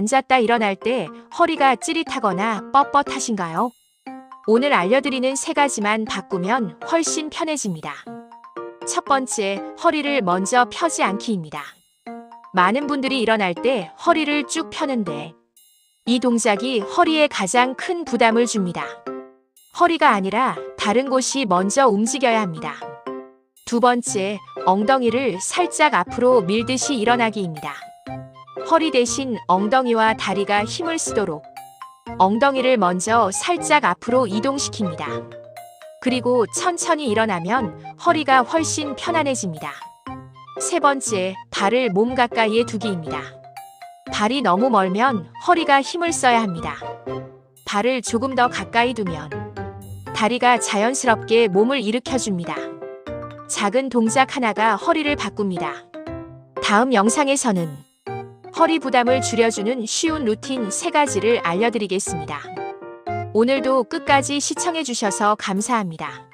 앉았다 일어날 때 허리가 찌릿하거나 뻣뻣하신가요? 오늘 알려드리는 세 가지만 바꾸면 훨씬 편해집니다. 첫 번째, 허리를 먼저 펴지 않기입니다. 많은 분들이 일어날 때 허리를 쭉 펴는데 이 동작이 허리에 가장 큰 부담을 줍니다. 허리가 아니라 다른 곳이 먼저 움직여야 합니다. 두 번째, 엉덩이를 살짝 앞으로 밀듯이 일어나기입니다. 허리 대신 엉덩이와 다리가 힘을 쓰도록 엉덩이를 먼저 살짝 앞으로 이동시킵니다. 그리고 천천히 일어나면 허리가 훨씬 편안해집니다. 세 번째, 발을 몸 가까이에 두기입니다. 발이 너무 멀면 허리가 힘을 써야 합니다. 발을 조금 더 가까이 두면 다리가 자연스럽게 몸을 일으켜줍니다. 작은 동작 하나가 허리를 바꿉니다. 다음 영상에서는 허리 부담을 줄여주는 쉬운 루틴 세 가지를 알려드리겠습니다. 오늘도 끝까지 시청해주셔서 감사합니다.